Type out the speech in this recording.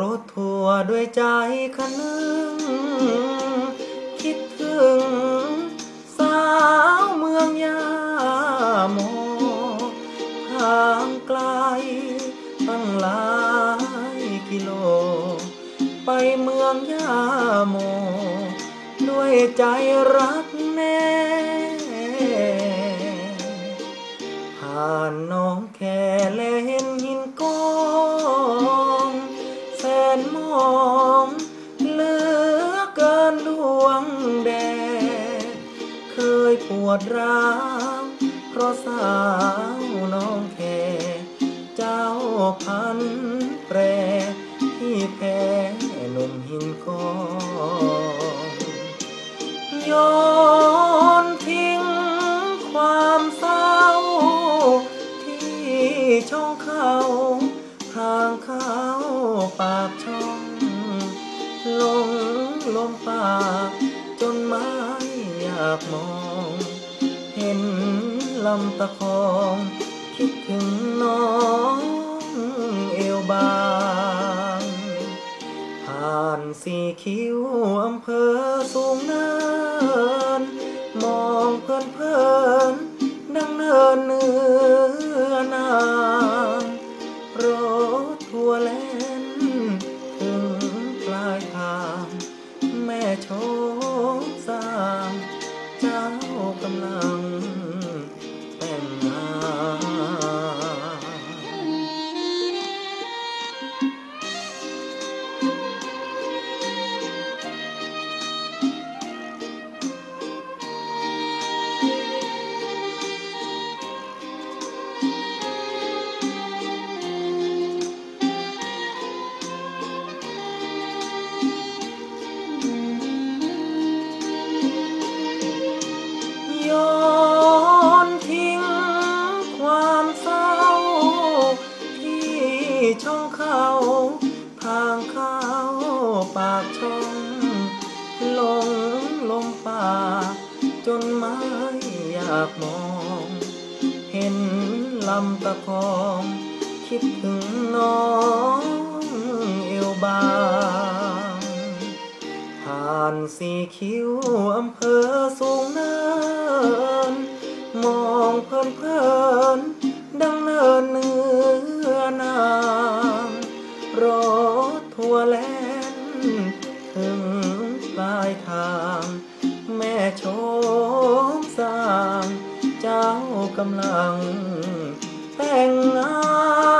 รถทัวร์ด้วยใจคะนึง คิดถึง สาวเมืองยาโมห่างไกล ตั้งหลายกิโล ไปเมืองยาโม ด้วยใจรักแน่ผ่านน้องแค่และเห็น งแดดเคยปวดร้าวเพราะสาวน้องแค่เจ้าพันแปรที่แพ้หนุ่มหินกองย้อนทิ้งความเศร้า ที่ช่องเขาทางเขาปากช่อง ลงลมปากากมอง เห็นลำตะคอง คิดถึงน้องเอวบางผ่านสีคิ้วอำเภอสูงเนิน มองเพลินเพลิน ช่องเขาทางเข้าปากช่องลงลมป่า จนไม่อยากมอง เห็นลำตะคอง คิดถึงน้องเอวบางผ่านสีคิ้วอำเภอสูงเนิน มองเพลินเพลินดัง ปลายทาง แม่โชมสร้าง เจ้ากำลังแต่งงาน